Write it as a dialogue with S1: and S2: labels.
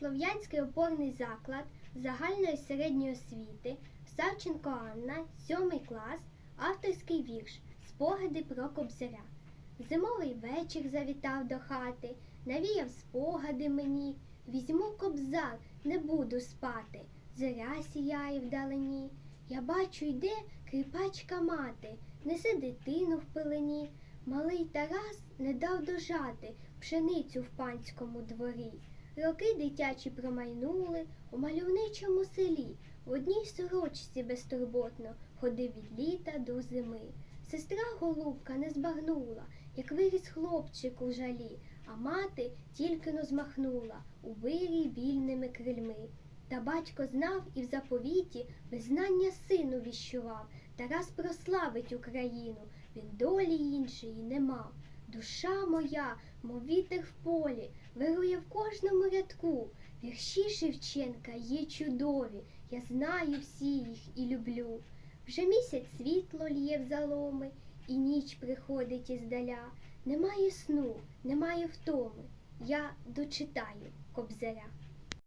S1: Слов'янський опорний заклад загальної середньої освіти Савченко Анна, 7 клас, авторський вірш Спогади про Кобзаря. Зимовий вечір завітав до хати, навіяв спогади мені. Візьму кобзар, не буду спати. Зоря сіяє вдалині. Я бачу, йде кріпачка мати, несе дитину в пилені. Малий Тарас не дав дожати пшеницю в панському дворі. Роки дитячі промайнули у мальовничому селі. В одній сорочці безтурботно ходив від літа до зими. Сестра голубка не збагнула, як виріс хлопчик у жалі, а мати тільки но змахнула у вирій вільними крильми. Та батько знав і в заповіті визнання сину віщував. Тарас прославить Україну, він долі іншої не мав. Душа моя, мов вітер в полі, вирує в кожному рядку. Вірші Шевченка є чудові, я знаю всі їх і люблю. Вже місяць світло лє в заломи, і ніч приходить іздаля. Немає сну, немає втоми. Я дочитаю кобзаря.